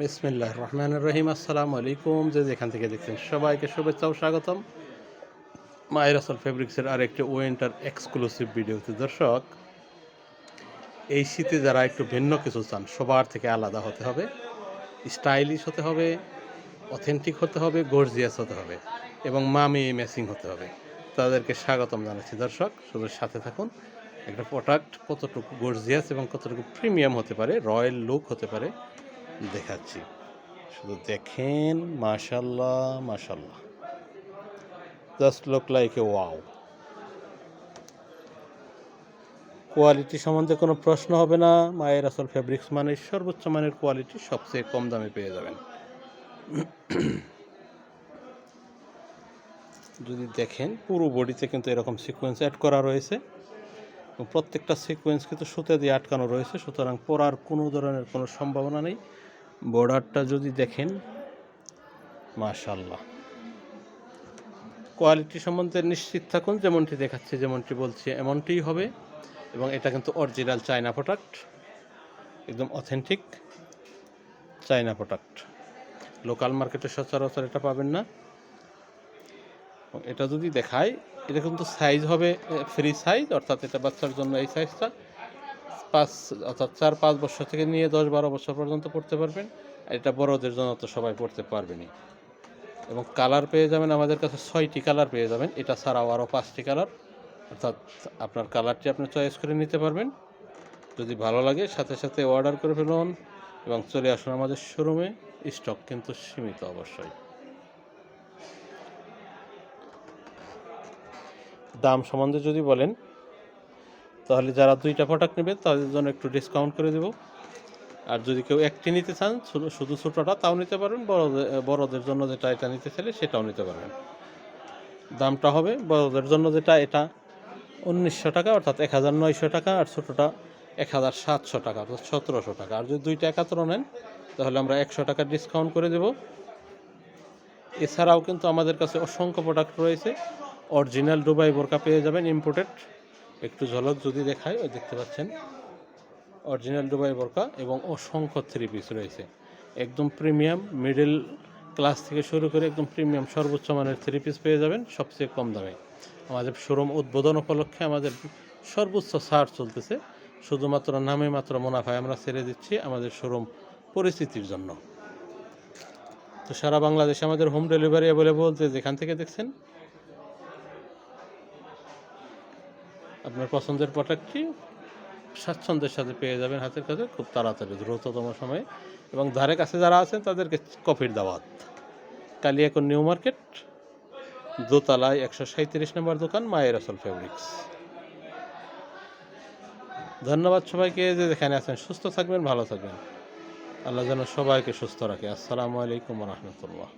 বিসমিল্লাহ রহমান রহিম আসসালামু আলাইকুম যে যেখান থেকে দেখছেন সবাইকে শুভেচ্ছা ও স্বাগতম। মায়ের আসল ফেব্রিক্সের আরেকটি ওয়েন্টার এক্সক্লুসিভ ভিডিওতে দর্শক, এই শীতে যারা একটু ভিন্ন কিছু চান, সবার থেকে আলাদা হতে হবে স্টাইলিশ হতে হবে অথেন্টিক হতে হবে গর্জিয়াস হতে হবে এবং মামি ম্যাচিং হতে হবে। তাদেরকে স্বাগতম জানাচ্ছি দর্শক শুধু সাথে থাকুন। একটা প্রোডাক্ট কতটুকু গর্জিয়াস এবং কতটুকু প্রিমিয়াম হতে পারে রয়্যাল লুক হতে পারে দেখাচ্ছি। শুধু দেখেন মাশাল্লাহ মাশাল্লাহ just look like a wow quality সম্বন্ধে কোনো প্রশ্ন হবে না। মায়ের আসল ফেব্রিক্স মানে সর্বোচ্চ মানের কোয়ালিটি সবচেয়ে কম দামে পেয়ে যাবেন। যদি দেখেন, পুরো বডিতে কিন্তু এরকম সিকোয়েন্স অ্যাড করা রয়েছে। প্রত্যেকটা সিকোয়েন্স কিন্তু সুতে দিয়ে আটকানো রয়েছে। সুতরাং পরার কোনো ধরনের কোনো সম্ভাবনা নেই। বর্ডারটা যদি দেখেন মাশাল্লাহ কোয়ালিটি সম্বন্ধে নিশ্চিত থাকুন, যেমনটি দেখাচ্ছে, যেমনটি বলছে, এমনটিই হবে। এবং এটা কিন্তু অরিজিনাল চায়না প্রোডাক্ট একদম অথেন্টিক চায়না প্রোডাক্ট লোকাল মার্কেটে সচরাচর এটা পাবেন না। এটা যদি দেখায় এটা কিন্তু সাইজ হবে ফ্রি সাইজ অর্থাৎ এটা বাচ্চার জন্য এই সাইজটা পাঁচ, অর্থাৎ চার, পাঁচ বছর থেকে নিয়ে দশ, বারো বছর পর্যন্ত পড়তে পারবেন। এটা বড়দের জন্য তো সবাই পড়তে পারবেনই। এবং কালার পেয়ে যাবেন, আমাদের কাছে ছয়টি কালার পেয়ে যাবেন। এটা ছাড়াও আরও পাঁচটি কালার। অর্থাৎ আপনার কালারটি আপনি চয়েস করে নিতে পারবেন। যদি ভালো লাগে, সাথে সাথে অর্ডার করে ফেলুন এবং চলে আসুন আমাদের শোরুমে। স্টক কিন্তু সীমিত অবশ্যই। দাম সম্বন্ধে যদি বলেন তাহলে যারা দুইটা প্রোডাক্ট নেবে, তাদের জন্য একটু ডিসকাউন্ট করে দেব। আর যদি কেউ একটি নিতে চান শুধু ছোটোটা তাও নিতে পারবেন, বড়দের বড়দের জন্য যেটা এটা নিতে চাইলে সেটাও নিতে পারবেন। দামটা হবে বড়দের জন্য যেটা এটা উনিশশো টাকা, অর্থাৎ এক হাজার নয়শো টাকা, আর ছোটোটা এক হাজার সাতশো টাকা, অর্থাৎ সতেরোশো টাকা। আর যদি দুইটা একাত্তর নেন, তাহলে আমরা একশো টাকা ডিসকাউন্ট করে দেব। এছাড়াও কিন্তু আমাদের কাছে অসংখ্য প্রোডাক্ট রয়েছে। অরিজিনাল দুবাই বোরকা পেয়ে যাবেন ইম্পোর্টেড একটু ঝলক যদি দেখায়, ওই দেখতে পাচ্ছেন অরিজিনাল দুবাই বোরকা এবং অসংখ্য থ্রি পিস রয়েছে। একদম প্রিমিয়াম মিডল ক্লাস থেকে শুরু করে একদম প্রিমিয়াম সর্বোচ্চ মানের থ্রি পিস পেয়ে যাবেন, সবচেয়ে কম দামে। আমাদের শোরুম উদ্বোধন উপলক্ষে আমাদের সর্বোচ্চ ছাড় চলতেছে। শুধুমাত্র নামে মাত্র মুনাফায় আমরা ছেড়ে দিচ্ছি আমাদের শোরুম পরিস্থিতির জন্য। তো সারা বাংলাদেশে আমাদের হোম ডেলিভারি অ্যাভেলেবল যে যেখান থেকে দেখছেন আপনার পছন্দের প্রোডাক্টটি স্বাচ্ছন্দ্যের সাথে পেয়ে যাবেন হাতের কাছে খুব তাড়াতাড়ি, দ্রুততম সময়ে। এবং ধারে কাছে যারা আছেন, তাদেরকে কফির দাওয়াত। কালিয়াকোর নিউ মার্কেট, দোতলায় একশো সাঁত্রিশ নম্বর দোকান, মায়ের আসল ফেব্রিক্স ধন্যবাদ সবাইকে যে যেখানে আছেন, সুস্থ থাকবেন, ভালো থাকবেন। আল্লাহ যেন সবাইকে সুস্থ রাখে। আসসালামু আলাইকুম রহমতুল্লাহ।